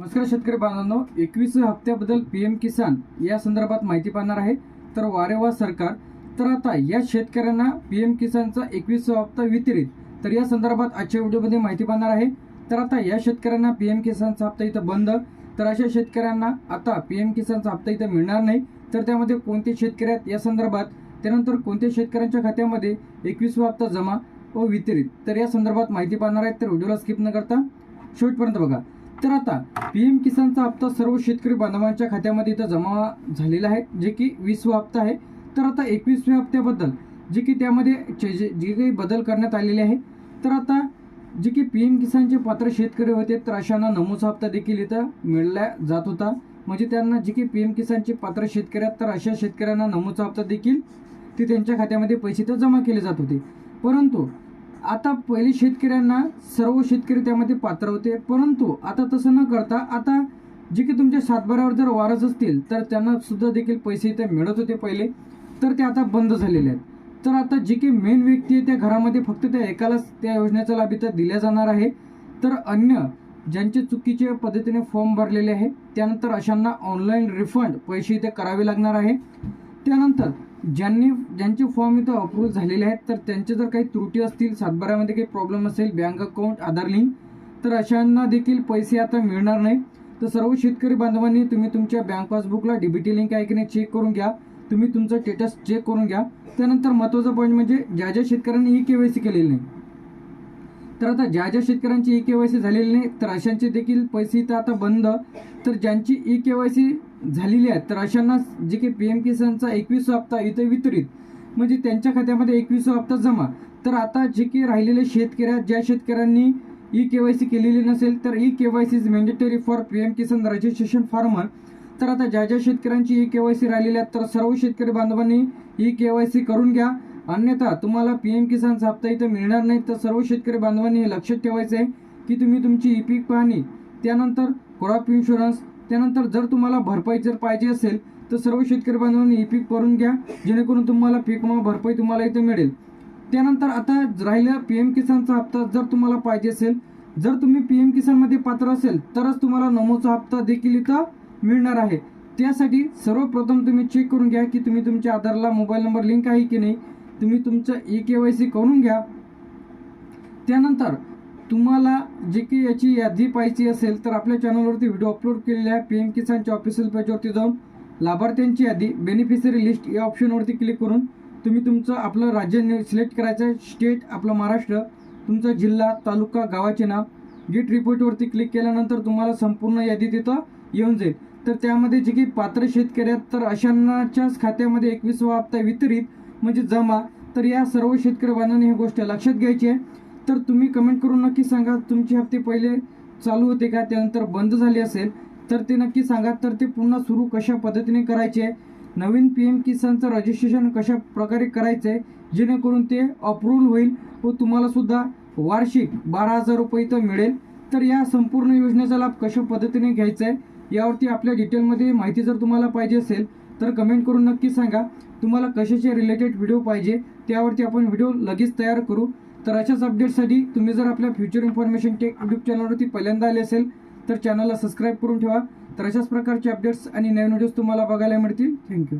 नमस्कार शेतकरी बांधवांनो एकवीस हप्त्याबद्दल पी एम किसान या संदर्भात माहिती पाहणार आहे. तर वारेवा सरकार तर आता या शेतकऱ्यांना पी एम किसानचा एकवीस हप्ता वितरित. तर या संदर्भात आजच्या व्हिडिओमध्ये माहिती पाहणार आहे. तर आता या शेतकऱ्यांना पी एम किसानचा हप्ता इथं बंद. तर अशा शेतकऱ्यांना आता पी एम किसानचा हप्ता इथं मिळणार नाही. तर त्यामध्ये कोणते शेतकरी आहेत या संदर्भात त्यानंतर कोणत्या शेतकऱ्यांच्या खात्यामध्ये एकवीसवा हप्ता जमा व वितरित. तर या संदर्भात माहिती पाहणार आहेत तर व्हिडिओला स्किप न करता शेवटपर्यंत बघा. तर आता पी एम किसानचा हप्ता सर्व शेतकरी बांधवांच्या खात्यामध्ये इथं जमा झालेला आहे जे की वीसवा हप्ता आहे. तर आता एकवीसव्या हप्त्याबद्दल जे की त्यामध्ये जे जे जे काही बदल करण्यात आलेले आहे. तर आता जे की पी एम किसानचे पात्र शेतकरी होते तर अशांना नमूचा हप्ता देखील इथं मिळला जात होता. म्हणजे त्यांना जे की पी एम किसानचे पात्र शेतकरी आहेत तर अशा शेतकऱ्यांना नमूचा हप्ता देखील ते त्यांच्या खात्यामध्ये पैसे तर जमा केले जात होते. परंतु आता पहिले शेतकऱ्यांना सर्व शेतकरी त्यामध्ये पात्र होते. परंतु आता तसं न करता आता जे की तुमच्या सातबाऱ्यावर जर वारस असतील तर त्यांना सुद्धा देखील पैसे इथे मिळत होते पहिले. तर ते आता बंद झालेले आहेत. तर आता जे की मेन व्यक्ती आहे त्या घरामध्ये फक्त त्या एकालाच त्या योजनेचा लाभ इथं दिला जाणार आहे. तर अन्य ज्यांचे चुकीचे पद्धतीने फॉर्म भरलेले आहे त्यानंतर अशांना ऑनलाईन रिफंड पैसे इथे करावे लागणार आहे. त्यानंतर ज्यांनी ज्यांचे फॉर्म इथं अप्रूव्ह झालेले आहेत तर त्यांचे जर काही त्रुटी असतील सातबाऱ्यामध्ये काही प्रॉब्लेम असेल बँक अकाउंट आधार लिंक तर अशांना देखील पैसे आता मिळणार नाही. तर सर्व शेतकरी बांधवांनी तुम्ही तुमच्या बँक पासबुकला डीबीटी लिंक आहे की नाही चेक करून घ्या. तुम्ही तुमचं स्टेटस चेक करून घ्या. त्यानंतर महत्त्वाचा पॉईंट म्हणजे ज्या ज्या शेतकऱ्यांनी ई के वाय सी केलेली नाही तर आता ज्या ज्या शेतकऱ्यांची ई के वाय सी झालेली नाही तर अशांचे देखील पैसे इथं आता बंद. तर ज्यांची ई के वाय सी झालेली आहेत. तर अशांना जे काही पी एम किसानचा एकवीस हप्ता इथे वितरित म्हणजे त्यांच्या खात्यामध्ये एकवीसो हप्ता जमा. तर आता जे काही राहिलेले शेतकऱ्या ज्या शेतकऱ्यांनी ई के वाय सी केलेली नसेल तर E K Y C is mandatory for P M Kisan registration farmer तर आता ज्या ज्या शेतकऱ्यांची ई के वाय सी राहिलेली आहेत तर सर्व शेतकरी बांधवांनी ई के वाय सी करून घ्या. अन्यथा तुम्हाला पी एम किसानचा हप्ता इथं मिळणार नाही तर सर्व शेतकरी बांधवांनी हे लक्षात ठेवायचं आहे की तुम्ही तुमची ई पीक पाहणी त्यानंतर क्रॉप इन्शुरन्स त्यानंतर जर तुम्हाला भरपाई जर पाहिजे असेल तर सर्व शेतकरी बांधवांनी ई पीक करून घ्या. जेणेकरून तुम्हाला पीक विमा भरपाई तुम्हाला इथं मिळेल. त्यानंतर आता राहिल्या पी एम किसानचा हप्ता जर तुम्हाला पाहिजे असेल जर तुम्ही पी एम किसानमध्ये पात्र असेल तरच तुम्हाला नमोचा हप्ता देखील इथं मिळणार आहे. त्यासाठी सर्वप्रथम तुम्ही चेक करून घ्या की तुम्ही तुमच्या आधारला मोबाईल नंबर लिंक आहे की नाही. तुम्ही तुमचं ई के वाय सी करून घ्या. त्यानंतर तुम्हाला जे की याची यादी पाहिजे असेल तर आपल्या चॅनलवरती व्हिडिओ अपलोड केलेल्या आहे. पी एम किसानच्या ऑफिशियल पेजवरती जाऊन लाभार्थ्यांची यादी बेनिफिशरी लिस्ट या ऑप्शनवरती क्लिक करून तुम्ही तुमचं आपलं राज्य सिलेक्ट करायचं आहे. स्टेट आपलं महाराष्ट्र तुमचा जिल्हा तालुका गावाचे नाव गेट रिपोर्टवरती क्लिक केल्यानंतर तुम्हाला संपूर्ण यादी तिथं येऊन जाईल. तर त्यामध्ये जे काही पात्र शेतकरी आहेत तर अशांनाच्याच खात्यामध्ये एकवीसवा हप्ता वितरित म्हणजे जमा. तर या सर्व शेतकरी बांधवांनी ही गोष्ट लक्षात घ्यायची आहे. तर तुम्ही कमेंट करून नक्की सांगा तुमचे हप्ते पहिले चालू होते का त्यानंतर बंद झाले असेल तर ते नक्की सांगा. तर ते पुन्हा सुरू कशा पद्धतीने करायचे? आहे नवीन पी एम किसानचं रजिस्ट्रेशन कशा प्रकारे करायचं? आहे जेणेकरून ते अप्रूव्हल होईल व तुम्हालासुद्धा वार्षिक बारा हजार रुपये इथं मिळेल. तर या संपूर्ण योजनेचा लाभ कशा पद्धतीने घ्यायचा? आहे यावरती आपल्या डिटेलमध्ये माहिती जर तुम्हाला पाहिजे असेल तर कमेंट करून नक्की सांगा. तुम्हाला कशाचे रिलेटेड व्हिडिओ पाहिजे त्यावरती आपण व्हिडिओ लगेच तयार करू. तर अशाच अपडेटसाठी तुम्ही जर आपल्या फ्युचर इन्फॉर्मेशन टेक यूट्यूब चॅनलवरती पहिल्यांदा आले असेल तर चॅनलला सबस्क्राईब करून ठेवा. तर अशाच प्रकारचे अपडेट्स आणि नवीन व्हिडिओज तुम्हाला बघायला मिळतील. थँक्यू